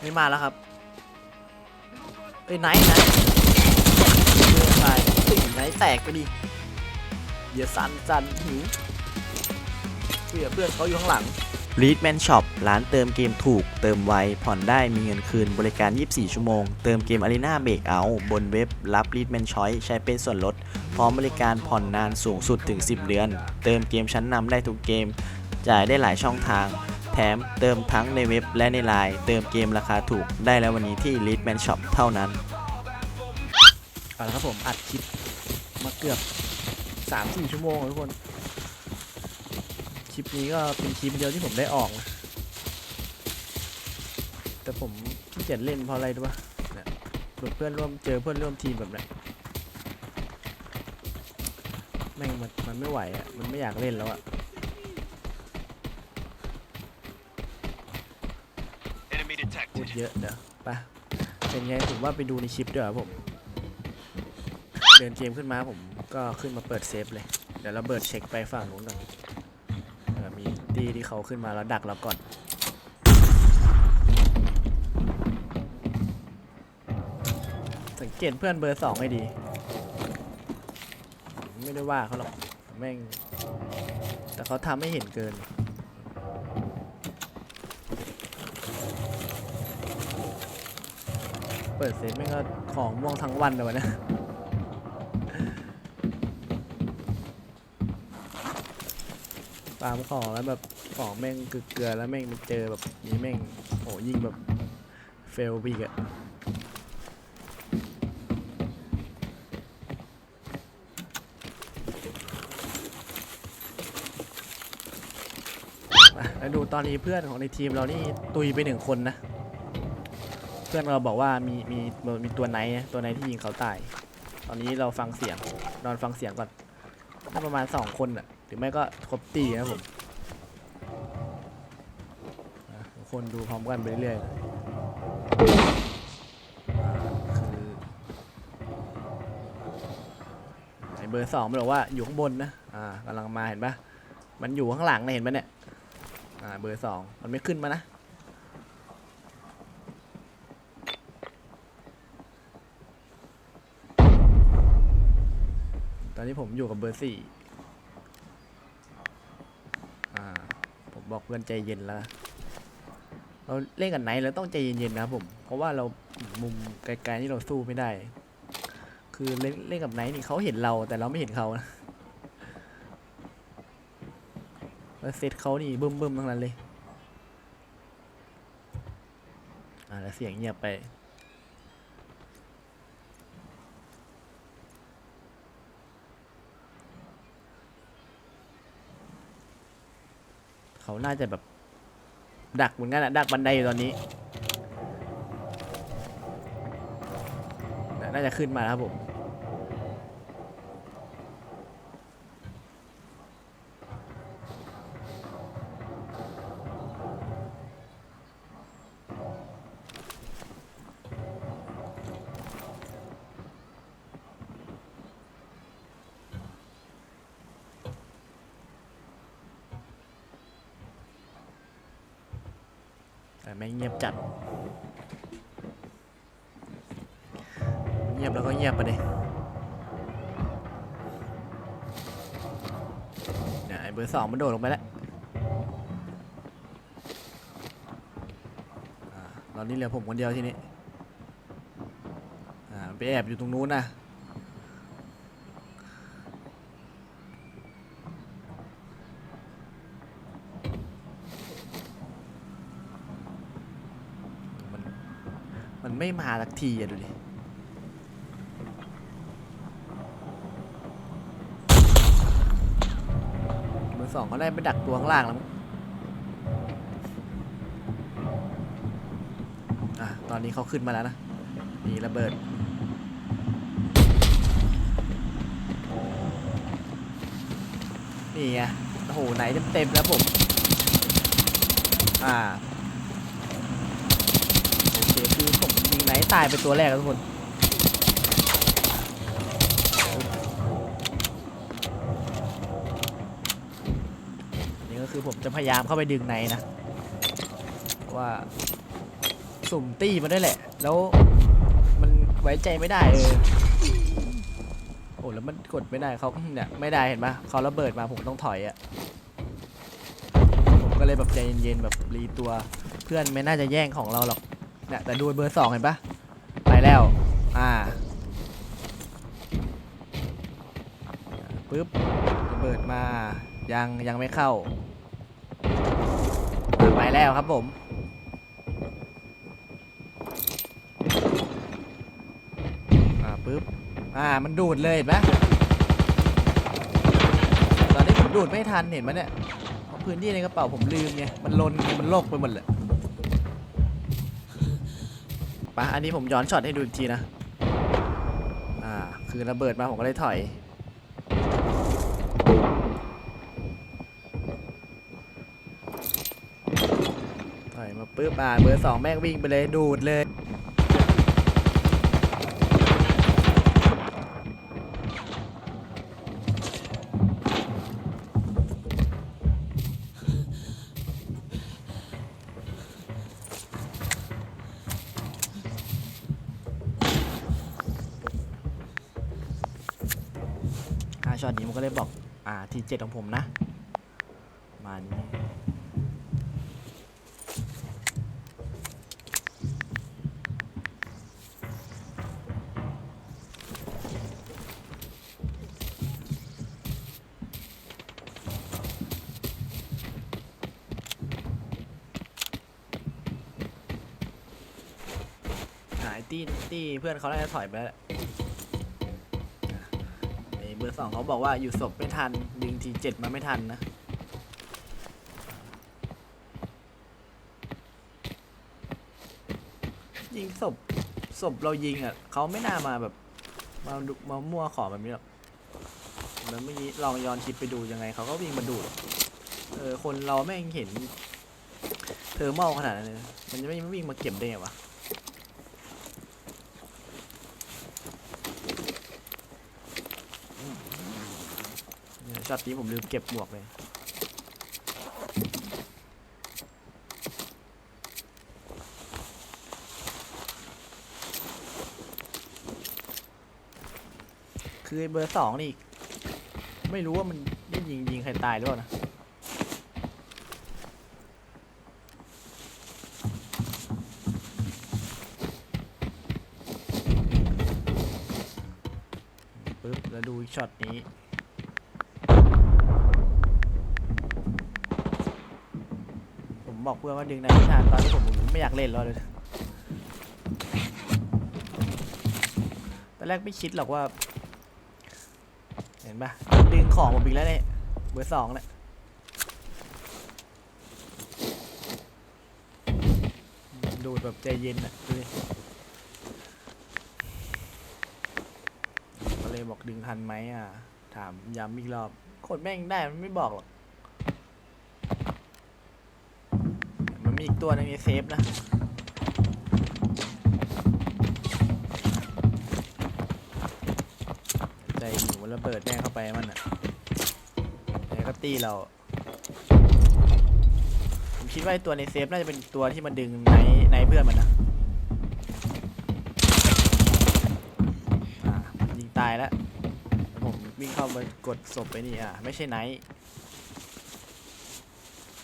ไม่มาแล้วครับ เอ้ยไนท์ไนท์เพื่อนไปติ่งไนท์แตกไปดิอย่าสันจันหิวเพื่อนเพื่อนเขาอยู่ข้างหลัง r e a d m a n Shop ร้านเติมเกมถูก เติมไว ผ่อนได้มีเงินคืนบริการ 24 ชั่วโมง เติมเกม Arena Breakout บนเว็บรับ r e a d m a n Choice ใช้เป็นส่วนลด พร้อมบริการผ่อนนานสูงสุดถึง 10 เดือน เติมเกมชั้นนำได้ทุกเกม จ่ายได้หลายช่องทาง ถมเติมทั้งในเว็บและในไลน์เติมเกมราคาถูกได้แล้ววันนี้ที่ r e a d m a n Shop เท่านั้นเอาละครับผมอัดคลิปมาเกือบสามสี่ชั่วโมงทุกคน คลิปนี้ก็เป็นคลิปเดียวที่ผมได้ออกนะแต่ผมขี้เกียจเล่นเพราะอะไรรู้ปะเนี่ยแบบเพื่อนร่วมเจอเพื่อนร่วมทีมแบบนี้แม่งมันมันไม่ไหวอะ มันไม่อยากเล่นแล้วอะ Enemy พูด detected. เยอะเดี๋ยวไปเป็นไงผมว่าไปดูในคลิปด้วยครับผม เดินเกมขึ้นมาผมก็ขึ้นมาเปิดเซฟเลย เดี๋ยวเราเบิดเช็คไปฝั่งนู้นก่อนออมีตีที่เขาขึ้นมาแล้วดักเราก่อนสังเกตเพื่อนเบอร์สองให้ดี ไม่ได้ว่าเขาหรอกแม่ง แต่เขาทำให้เห็นเกิน เปิดเซฟแม่งก็ของม่วงทั้งวันเลยวะเนะฟาร์มของแล้วแบบของแม่งเกลือแล้วแม่งไปเจอแบบนี้แม่งโหยิงแบบเฟลบีกอะแล้วดูตอนนี้เพื่อนของในทีมเรานี่ตุยไปหนึ่งคนนะ เพื่อนเราบอกว่ามีมีมีตัวไหนตัวไหนที่ยิงเขาตาย ตอนนี้เราฟังเสียงนอนฟังเสียงก่อนน่าประมาณสองคนอะหรือไม่ก็ครบตีนะผมคนดูพร้อมกันไปเรื่อยๆนะอ่าคือไอเบอร์สองมันบอกว่าอยู่ข้างบนนะ อ่ากำลังมาเห็นปะมันอยู่ข้างหลังนะเห็นปะเนี่ย อ่า เบอร์สองมันไม่ขึ้นมานะ ตอนนี้ผมอยู่กับเบอร์สี่อ่า ผมบอกเพื่อนใจเย็นแล้ว เราเล่นกันไหนเราต้องใจเย็นๆนะผม เพราะว่าเรามุมไกลๆนี่เราสู้ไม่ได้ คือเล่นเล่นกับไหนนี่เขาเห็นเราแต่เราไม่เห็นเขานะแล้วเซตเขานี่บึ้มบึ้มๆทั้งนั้นเลย อ่าแล้วเสียงเงียบไป เขาน่าจะแบบ ดักเหมือนกันอะดักบันไดอยู่ตอนนี้ น่าน่าจะขึ้นมาแล้วครับผม แต่แม่งเงียบจัด เงียบแล้วก็เงียบไปเลยเนี่ยไอ้เบอร์สองมันโดดลงไปแล้วตอนนี้เหลือผมคนเดียวทีนี้อ่าไปแอบอยู่ตรงนู้นนะมันมัน ไม่มาสักทีอะดูดิเบอร์สองก็ได้ไปดักตัวข้างล่างแล้วอะตอนนี้เขาขึ้นมาแล้วนะนี่ระเบิดนี่ไงโอ้โหไหนเต็มๆแล้วผม อ่าโอเคคือผม ไหนตายไปตัวแรกแล้วทุกคนนี่ก็คือผมจะพยายามเข้าไปดึงในนะว่าสุ่มตี้มาด้วยแหละ แล้วมันไว้ใจไม่ได้เออโอ้แล้วมันกดไม่ได้เขาเนี่ยไม่ได้เห็นปะเขาระเบิดมาผมต้องถอยอะผมก็เลยแบบใจเย็นๆแบบรีตัวเพื่อนไม่น่าจะแย่งของเราหรอก เนี่ยแต่ดูเบอร์สองเห็นปะไปแล้ว อ่าปึ๊บระเบิดมายังยังไม่เข้า ไปแล้วครับผมอ่าปึ๊บอ่ามันดูดเลยเห็นไหมตอนนี้ผมดูดไม่ทันเห็นไหมเนี่ยพื้นที่ในกระเป๋าผมลืมไงมันลนมันโลกไปหมดเลย ปะอันนี้ผมย้อนช็อตให้ดูอีกทีนะ อ่า คือระเบิดมาผมก็เลยถอย ถอยมาปึ๊บอ่าเบอร์สองแม่งวิ่งไปเลยดูดเลย ทีเจ็ดของผมนะ มานี้หายตี้ตี้เพื่อนเขาได้ถอยไปแล้ว อ้เบอร์สองเขาบอกว่าอยู่ศพไม่ทัน ดึงทีเจ็ดมาไม่ทันนะยิงศพศพเรายิงอะเขาไม่น่ามาแบบมาดุมามั่วขอแบบนี้หรอกแล้วเมื่อกี้ลองย้อนคลิปไปดูยังไงเขาก็วิ่งมาดูดเออคนเราแม่งเห็นเธอเมาขนาดนั้นมันจะไม่วิ่งมาเก็บได้ไงวะ เนี่ย ช็อตนี้ผมลืมเก็บหมวกเลย คือเบอร์สองนี่ ไม่รู้ว่ามันได้ยิงยิงใครตายหรือเปล่านะปึ๊บแล้วดูช็อตนี้ ผม บอกเพื่อนว่าดึงในไม่ทันตอนที่ผมไม่อยากเล่นแล้วเลยตอนแรกไม่คิดหรอกว่า เห็นปะดึงของผมอีกแล้วเนี่ยเบอร์สองเนี่ยดูดแบบใจเย็นอะดูดิก็เลยบอกดึงทันไหมอะ ถามย้ำอีกรอบคตรแม่งได้มันไม่บอกหรอก มีอีกตัวนึงในเซฟนะใจหนูระเบิดแม่งเข้าไปมันอะแล้วก็ตีเรา ผมคิดว่าไอตัวในเซฟน่าจะเป็นตัวที่มันดึงในในเพื่อนมันนะอ่ายิงตายแล้วผมวิ่งเข้ามากดศพไปนี่อะ ไม่ใช่ไนท์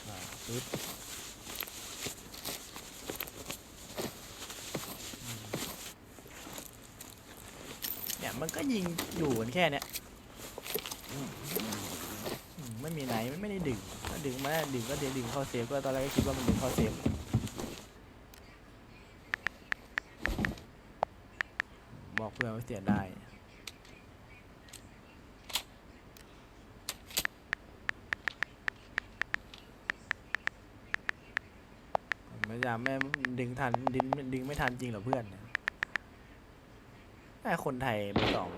อ่าปึ๊บเนี่ย มันก็ยิงอยู่กันแค่เนี้ยไม่มีไหนมันไม่ได้ดึงถ้าดึงมาดึงก็เดี๋ยวดึงเข้าเซฟก็ตอนแรกก็คิดว่ามันดึงเข้าเซฟบอกเพื่อนว่าเสียได้ไม่ยามแม่ดึงทันดึงดึงไม่ทันจริงเหรอเพื่อนเนี่ย แม่คนไทยเบอร์สอง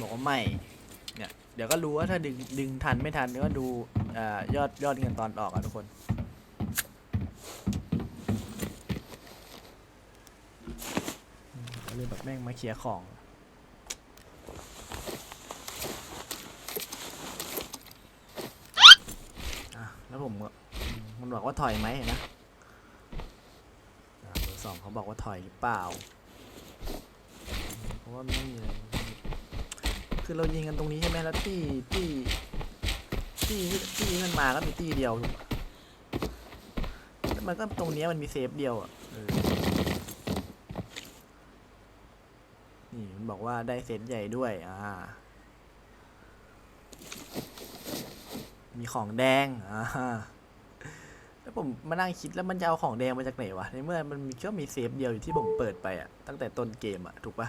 บอกว่าไม่ เนี่ย เดี๋ยวก็รู้ว่าถ้าดึงดึงทันไม่ทันก็ดูอยอดยอดเงินตอนออกอะทุกคนอืมก็เลยแบบแม่งมาเคลียร์ของ แล้วผมก็อืมมัน บอกว่าถอยไหมนะเบอร์สองเขาบอกว่าถอยหรือเปล่า เพราะว่าไม่มีอะไรคือเรายิงกันตรงนี้ใช่ไหมแล้วที่ที่ที่ที่มันมาก็มีที่เดียวแล้วมันก็ตรงนี้มันมีเซฟเดียวอะนี่มันบอกว่าได้เซตใหญ่ด้วย อ่า มีของแดง อ่า แล้วผมมานั่งคิดแล้วมันจะเอาของแดงมาจากไหนวะในเมื่อมันมีก็มีเซฟเดียวอยู่ที่ผมเปิดไปอะตั้งแต่ต้นเกมอะถูกปะ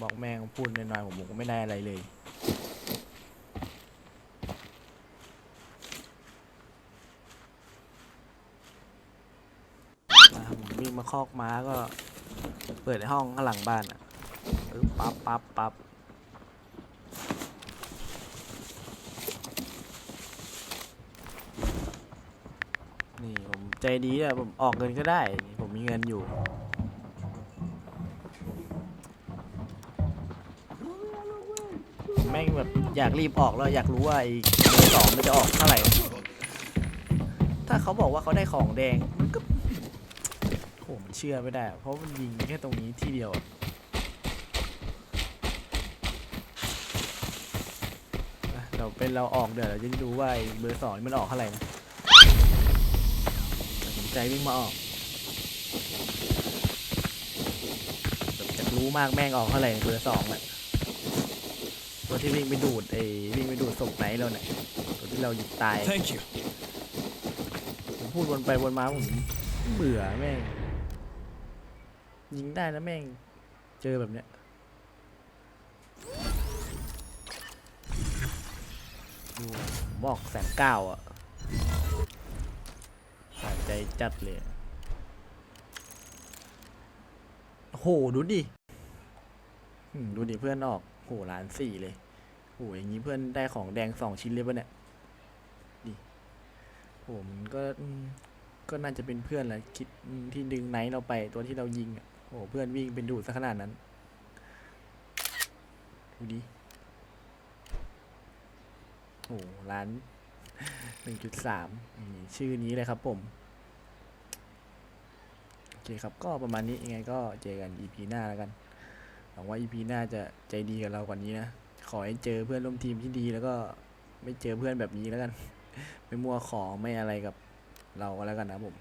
บอกแม่งพูดน้อยๆผมผมก็ไม่ได้อะไรเลยอ่าผมวิ่งมาคอกม้าก็ เปิดในห้องข้างหลังบ้านอะปึ๊บปั๊บปั๊บปั๊บนี่ผม ใจดีอะผมออกเงินก็ได้ ผมมีเงินอยู่ แม่งแบบอยากรีบออกแล้วอยากรู้ว่าไอ้เบอร์สองมันจะออกเท่าไหร่ ถ้าเขาบอกว่าเขาได้ของแดง มันก็โหมันเชื่อไม่ได้ เพราะมันยิงแค่ตรงนี้ที่เดียวเราเป็นเราออกเดี๋ยวเราจะดูว่าไอ้เบอร์สองนี่มันออกเท่าไหร่นะ ใจวิ่งมาออกแบบจะรู้มากแม่งออกเท่าไหร่เบอร์สองแหละตัวที่วิ่งไปดูดไอ้วิ่งไปดูดศพไหนเราเนี่ยตัวที่เราหยิบตาย Thank you. ผมพูดวนไปวนมาผมเบื่อแม่งยิงได้แล้วแม่งเจอแบบเนี้ยดูบอกแสนเก้าอะสะใจจัดเลยโหดูดิดูดิเพื่อนออกโหล้านสี่เลยโหอย่างนี้เพื่อนได้ของแดงสองชิ้นเลยปะเนี่ยผมก็อืมก็ก็น่าจะเป็นเพื่อนแหละคิดที่ดึงไนท์เราไปตัวที่เรายิงอะโหเพื่อนวิ่งเป็นดูดซะขนาดนั้นดูดิโหร้านหนึ่งจุดสามชื่อนี้เลยครับผม คครับ ก็ประมาณนี้ยังไงก็เจอกัน EP หน้าแล้วกันหวังว่า EP หน้าจะใจดีกับเรากว่านี้นะ ขอให้เจอเพื่อนร่วมทีมที่ดีแล้วก็ไม่เจอเพื่อนแบบนี้แล้วกัน ไม่มัวของไม่อะไรกับเราก็แล้วกันนะผม